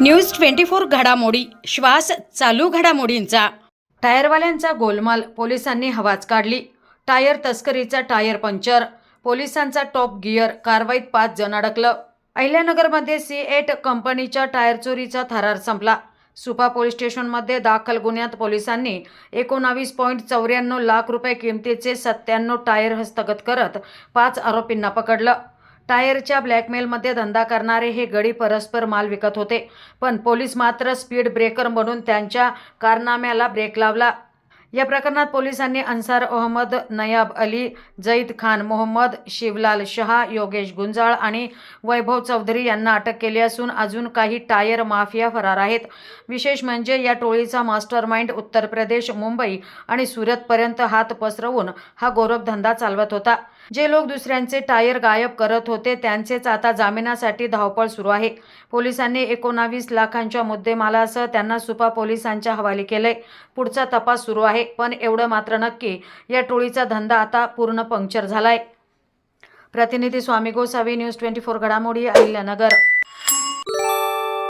News twenty four घडामोडी श्वास चालू घडामोडींचा. टायरवाल्यांचा गोलमाल पोलिसांनी हवाच काढली. टायर तस्करीचा टायर पंक्चर पोलिसांचा टॉप गिअर कारवाईत पाच जण अडकलं. अहिल्यानगरमध्ये सी एट कंपनीच्या टायर चोरीचा थरार संपला. सुपा पोलीस स्टेशनमध्ये दाखल गुन्ह्यात पोलिसांनी एकोणावीस पॉईंट चौऱ्याण्णव लाख रुपये किमतीचे सत्त्याण्णव टायर हस्तगत करत पाच आरोपींना पकडलं. टायरच्या ब्लॅकमेलमध्ये धंदा करणारे हे गडी परस्पर माल विकत होते पण पोलीस मात्र स्पीड ब्रेकर म्हणून त्यांच्या कारनाम्याला ब्रेक लावला. या प्रकरणात पोलिसांनी अन्सार अहमद नयाब अली जईद खान मोहम्मद शिवलाल शहा योगेश गुंजाळ आणि वैभव चौधरी यांना अटक केली असून अजून काही टायर माफिया फरार आहेत. विशेष म्हणजे या टोळीचा मास्टर माइंड उत्तर प्रदेश मुंबई आणि सुरतपर्यंत हात पसरवून हा गोरखधंदा चालवत होता. जे लोक दुसऱ्यांचे टायर गायब करत होते त्यांचेच आता जामिनासाठी धावपळ सुरू आहे. पोलिसांनी एकोणावीस लाखांच्या मुद्देमालासह त्यांना सुपा पोलिसांच्या हवाली केलंय. पुढचा तपास सुरू आहे. पण एवढं मात्र नक्की या टोळीचा धंदा आता पूर्ण पंक्चर झालाय. प्रतिनिधी Swami Gosavi news twenty four घडामोडी अहिल्यानगर.